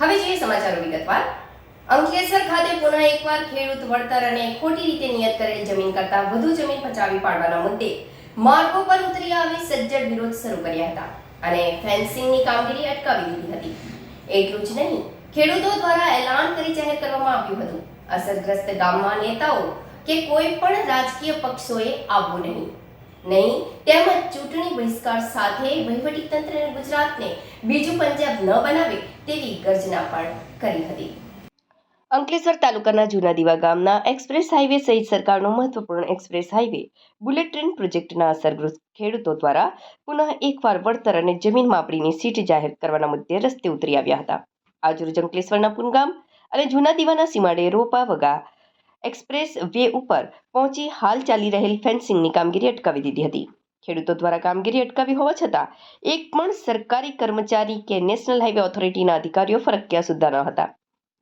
હવે જોઈએ સમાચારો વિગતવાર. અંકલેશ્વર ખાતે પુનઃ એકવાર ખેડૂત વળતર અને ખોટી રીતે નિયત કરેલ જમીન કરતા વધુ જમીન પચાવી પાડવાના મુદ્દે માર્ગો પર ઉતરી આવી સજ્જડ વિરોધ શરૂ કર્યા હતા અને ફેન્સિંગની કામગીરી અટકાવી દીધી હતી. એટલું જ નહીં, ખેડૂતો દ્વારા એલાન કરી જાહેર કરવામાં આવ્યું હતું. અસરગ્રસ્ત ગામમાં નેતાઓ કે કોઈ પણ રાજકીય પક્ષોએ આવવું નહીં. નહીં, તેમજ ચૂંટણી બહિષ્કાર સાથે વહીવટી તંત્રને ગુજરાતને બીજું પંજાબ ન બનાવે તેવી ગર્જના પણ કરી હતી. અંકલેશ્વર તાલુકાના જૂના દીવા ગામના એક્સપ્રેસ હાઈવે સહિત સરકારનો મહત્વપૂર્ણ એક્સપ્રેસ હાઈવે બુલેટ ટ્રેન પ્રોજેક્ટના અસરગ્રસ્ત ખેડૂતો દ્વારા પુનઃ એકવાર વળતર અને જમીન માપણીની સીટ જાહેર કરવાના મુદ્દે રસ્તે ઉતરી આવ્યા હતા. આજરોજ અંકલેશ્વરના પુનગામ અને જૂના દીવાના સીમાડે રોપા વગા એક્સપ્રેસ વે ઉપર પહોંચી હાલ ચાલી રહેલ ફેન્સિંગની કામગીરી અટકાવી દીધી હતી. ખેડૂતો દ્વારા કામગીરી અટકાવી હોવા છતાં, એક પણ સરકારી કર્મચારી કે નેશનલ હાઈવે ઓથોરિટીના અધિકારીઓ ફરક્યા સુદ્ધા ન હતા.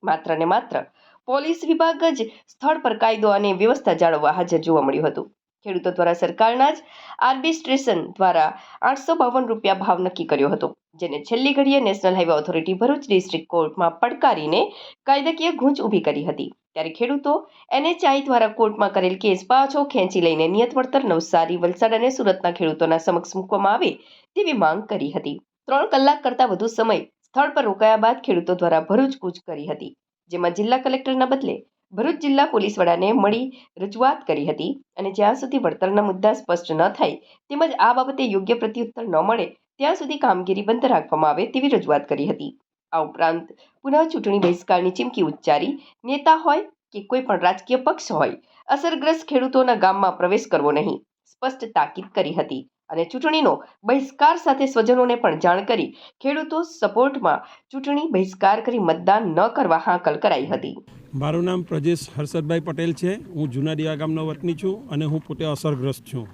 માત્ર ને માત્ર પોલીસ વિભાગ જ સ્થળ પર કાયદો અને વ્યવસ્થા જાળવવા હાજર જોવા મળ્યું હતું. ખેડૂતો દ્વારા સરકારના જ આર્બિસ્ટ્રેશન દ્વારા આઠસો બાવન રૂપિયા ભાવ નક્કી કર્યો હતો, જેને છેલ્લી ઘડીએ national highway authority Bharuch district કોર્ટમાં પડકારીને કાયદાકીય ગૂંચ ઊભી કરી હતી. ત્યારે ખેડૂતો એનએચઆઈ દ્વારા કોર્ટમાં કરેલ કેસ પાછો ખેંચી લઈને નિયત વળતર, નવસારી, વલસાડ અને સુરતના ખેડૂતોના સમક્ષ મૂકવામાં આવે તેવી માંગ કરી હતી. ત્રણ કલાક કરતાં વધુ સમય સ્થળ પર રોકાયા બાદ ખેડૂતો દ્વારા ભરૂચ કૂચ કરી હતી, જેમાં જિલ્લા કલેક્ટરના બદલે ભરૂચ જિલ્લા પોલીસ વડાને મળી રજૂઆત કરી હતી અને જ્યાં સુધી વળતરના મુદ્દા સ્પષ્ટ ન થાય તેમજ આ બાબતે યોગ્ય પ્રત્યુત્તર ન મળે ત્યાં સુધી કામગીરી બંધ રાખવામાં આવે તેવી રજૂઆત કરી હતી. આ ઉપરાંત પુનઃ ચૂંટણી બહિષ્કારની ચીમકી ઉચ્ચારી, નેતા હોય કે કોઈ પણ રાજકીય પક્ષ હોય, અસરગ્રસ્ત ખેડૂતોના ગામમાં પ્રવેશ કરવો નહીં, સ્પષ્ટ તાકીદ કરી હતી. અને ચૂંટણીનો બહિષ્કાર સાથે સ્વજનોને પણ જાણ કરી ખેડૂતો સપોર્ટમાં ચૂંટણી બહિષ્કાર કરી મતદાન ન કરવા હાકલ કરાઈ હતી. મારું નામ પ્રજેશ હર્ષદભાઈ પટેલ છે. હું જૂના દીવા ગામનો વતની છું અને હું પોતે અસરગ્રસ્ત છું.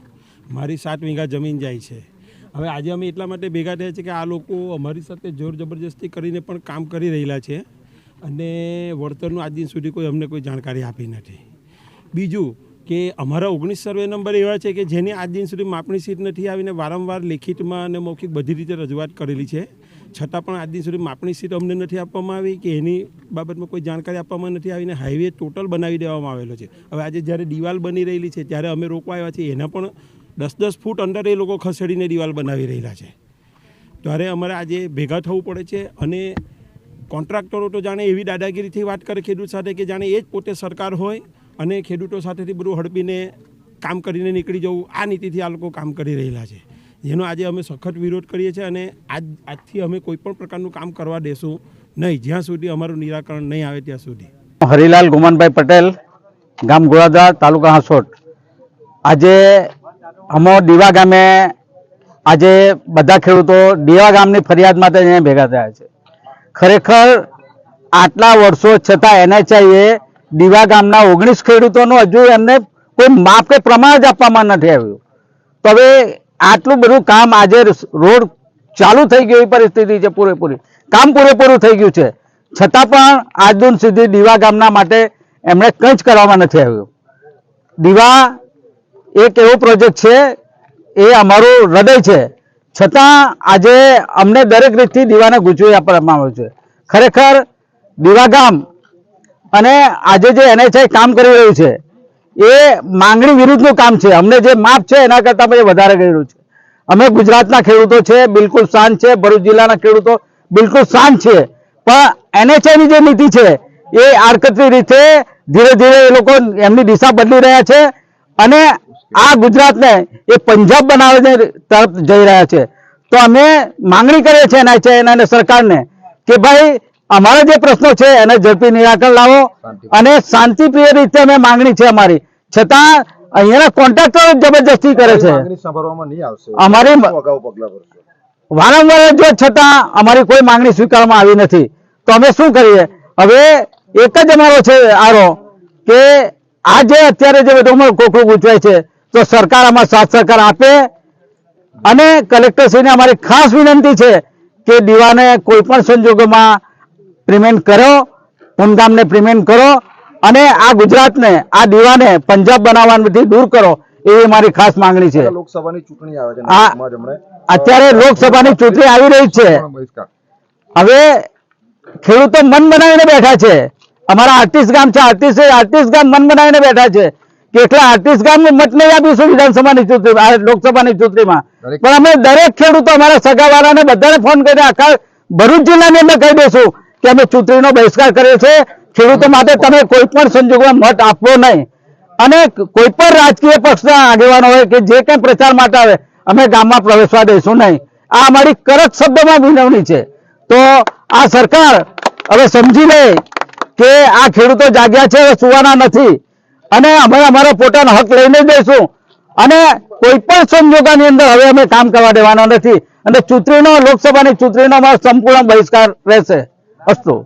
મારી સાત વીઘા જમીન જાય છે. હવે આજે અમે એટલા માટે ભેગા થયા છે કે આ લોકો અમારી સાથે જોર જબરજસ્તી કરીને પણ કામ કરી રહેલા છે અને વળતરનું આજ દિન સુધી કોઈ અમને કોઈ જાણકારી આપી નથી. બીજું કે અમારા ઓગણીસ સર્વે નંબર એવા છે કે જેની આજ દિન સુધી માપણી સીટ નથી આવીને વારંવાર લેખિતમાં અને મૌખિક બધી રીતે રજૂઆત કરેલી છે. છતાં પણ આજ દિન સુધી માપણી સીટ અમને નથી આપવામાં આવી કે એની બાબતમાં કોઈ જાણકારી આપવામાં નથી આવીને હાઈવે ટોટલ બનાવી દેવામાં આવેલો છે. હવે આજે જ્યારે દિવાલ બની રહેલી છે, ત્યારે અમે રોકવા આવ્યા છીએ. એના પણ દસ દસ ફૂટ અંદર એ લોકો ખસેડીને દિવાલ બનાવી રહેલા છે. ત્યારે અમારે આજે ભેગા થવું પડે છે અને કોન્ટ્રાક્ટરો તો જાણે એવી દાદાગીરીથી વાત કરે, ખેડૂત સાથે કે જાણે એ જ પોતે સરકાર હોય અને ખેડૂતો સાથેથી બધું હડપીને કામ કરીને નીકળી જવું, આ નીતિથી આ લોકો કામ કરી રહેલા છે. જેનો આજે અમે સખત વિરોધ કરીએ છીએ અને આજ, આજથી અમે કોઈ પણ પ્રકારનું કામ કરવા દેશું નહીં. જ્યાં સુધી અમારું નિરાકરણ નહીં આવે ત્યાં સુધી. હરિલાલ ગુમાનભાઈ પટેલ, ગામ ગોળાદા તાલુકા હાંસોટ. આજે અમો દીવા ગામે, આજે બધા ખેડૂતો દીવા ગામની ફરિયાદ માટે અહીંયા ભેગા થયા છે. ખરેખર આટલા વર્ષો છતાં એનએચઆઈએ દીવા ગામના ઓગણીસ ખેડૂતોનું હજુ એમને કોઈ માપ કે પ્રમાણ જ આપવામાં નથી આવ્યું. તો હવે આટલું બધું કામ આજે રોડ ચાલુ થઈ ગયું એવી પરિસ્થિતિ છે પૂરેપૂરી. કામ પૂરેપૂરું થઈ ગયું છે. છતાં પણ આજ દિન સુધી દીવા ગામના માટે એમણે કંઈ જ કરવામાં નથી આવ્યું. દીવા એક એવો પ્રોજેક્ટ છે, એ અમારું હૃદય છે. છતાં આજે અમને દરેક રીતથી દીવાને ગૂંચવી આપવામાં આવ્યું છે. ખરેખર દીવા ગામ અને આજે જે એનએચઆઈ કામ કરી રહ્યું છે, એ માંગણી વિરુદ્ધનું કામ છે. અમને જે માપ છે, એના કરતાં પછી વધારે કર્યું છે. અમે ગુજરાતના ખેડૂતો છે, બિલકુલ શાંત છે. ભરૂચ જિલ્લાના ખેડૂતો બિલકુલ શાંત છે. પણ એનએચઆઈની જે નીતિ છે, એ આડકતરી રીતે ધીરે ધીરે એ લોકો એમની દિશા બદલી રહ્યા છે અને આ ગુજરાતને એ પંજાબ બનાવવાની તરફ જઈ રહ્યા છે. તો અમે માંગણી કરીએ છીએ એનએચઆઈ અને સરકારને કે ભાઈ અમારા જે પ્રશ્નો છે એને ઝડપી નિરાકરણ લાવો. અને શાંતિપ્રિય રીતે અમે માંગણી છે અમારી. છતાં અહીંયાના કોન્ટ્રાક્ટરો જબરજસ્તી કરે છે. અમારી વારંવાર જો છતાં અમારી કોઈ માંગણી સ્વીકારવામાં આવી નથી. તો અમે શું કરીએ? હવે એક જ અમારો છે આરો કે આ જે અત્યારે જે બધું કોકડું ગૂંચવાય છે તો સરકાર આમાં સાથ સહકાર આપે. અને કલેક્ટરશ્રીને અમારી ખાસ વિનંતી છે કે દીવાને કોઈ પણ સંજોગોમાં પ્રિમેન્ટ કરો ધૂમધામને પ્રિમેન્ટ કરો અને આ ગુજરાતને આ દીવાને પંજાબ બનાવવાથી દૂર કરો એવી મારી ખાસ માંગણી છે. લોકસભાની ચૂંટણી આવે છે. અત્યારે લોકસભાની ચૂંટણી આવી રહી છે. હવે ખેડૂતો મન બનાવીને બેઠા છે. અમારા આર્ટિસ્ટ ગામ છે આર્ટિસ્ટ આર્ટિસ્ટ ગામ મન બનાવીને બેઠા છે. કેટલા આર્ટિસ્ટ ગામ મત નહીં આપીશું વિધાનસભાની ચૂંટણી આ લોકસભાની ચૂંટણીમાં. પણ અમે દરેક ખેડૂતો અમારા સગાવાળાને બધાને ફોન કરીને આખા ભરૂચ જિલ્લાની અંદર કહી દઈશું કે અમે ચૂંટણીનો બહિષ્કાર કર્યો છે ખેડૂતો માટે તમે કોઈ પણ સંજોગોમાં મત આપવો નહીં. અને કોઈ પણ રાજકીય પક્ષના આગેવાનો હોય કે જે કંઈ પ્રચાર માટે આવે, અમે ગામમાં પ્રવેશવા દઈશું નહીં. આ અમારી કડક શબ્દમાં વિનવણી છે. તો આ સરકાર હવે સમજી લે કે આ ખેડૂતો જાગ્યા છે સુવાના નથી. અને અમે અમારા પોતાનો હક લઈને દઈશું. અને કોઈ પણ સંજોગોની અંદર હવે અમે કામ કરવા દેવાનો નથી. અને ચૂંટણીનો, લોકસભાની ચૂંટણીનો અમારો સંપૂર્ણ બહિષ્કાર રહેશે. अस्तु